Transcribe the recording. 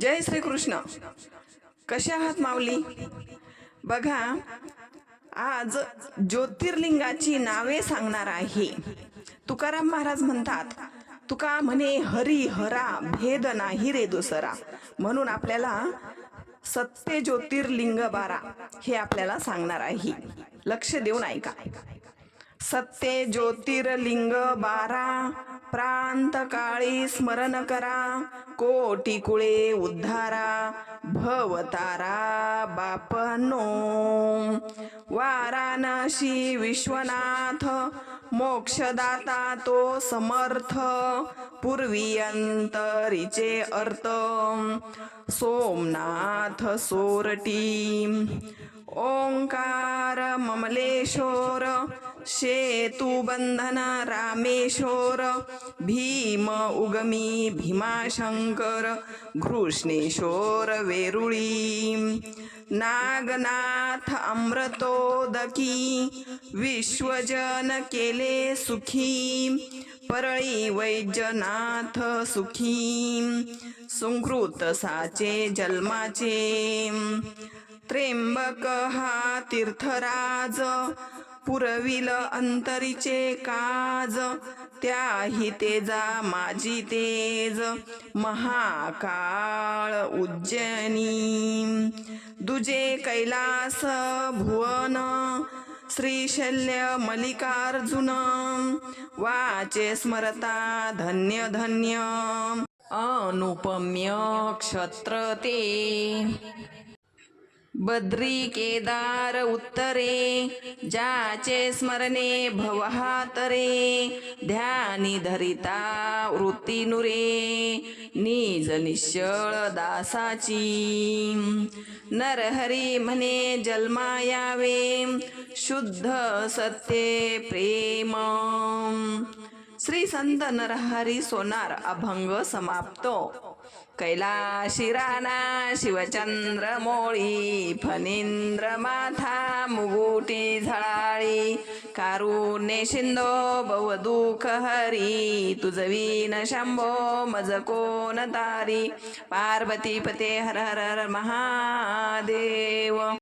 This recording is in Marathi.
जय श्रीकृष्ण. कसे आहात माऊली? बघा आज ज्योतिर्लिंगाची नावे सांगणार आहे. तुकाराम महाराज म्हणतात तुका म्हणे हरी हरा भेद नाही रे दुसरा. म्हणून आपल्याला सत्य ज्योतिर्लिंग बारा हे आपल्याला सांगणार आहे. लक्ष देऊन ऐका. सत्य ज्योतिर्लिंग बारा प्रांत काळी स्मरण करा कोटी कुळे उद्धारा भवतारा बापनो. वाराणसी विश्वनाथ मोक्षदाता तो समर्थ पूर्वी अंतरीचे अर्थ. सोमनाथ सोरटी ओंकार ममलेश्वर शेतू बंधन रामेश्वर भीम उगमी भीमाशंकर घृष्णेश्वर वेरुळी। नागनाथ अमृतोदकी विश्वजन केले सुखी परळी वैजनाथ सुखी। सुकृत साचे जन्माचे। त्र्यंबक हा तीर्थराज पुरविल अंतरीचे काज त्याही तेजा माझी तेज. महाकाळ उज्जैनी दुजे कैलास भुवन श्रीशल्य मल्लिकार्जुन वाचे स्मरता धन्य धन्य. अनुपम्य क्षत्र ते बद्री केदार उत्तरे ज्याचे स्मरणे भवहातरे ध्यानी धरिता वृत्ती नुरे निज निश्चळ दासाची. नरहरी म्हणे जन्मायावे शुद्ध सत्ये प्रेम. श्री संत नरहरी सोनार अभंग समाप्तो. कैलाशी राणा शिवचंद्र मोळी फणींद्र माथा मुगुटी झळाळी कारुणे शिंदो बहुदुःख हरी तुझवीन शंभो मज कोण तारी पार्वती पते हर हर हर महादेव।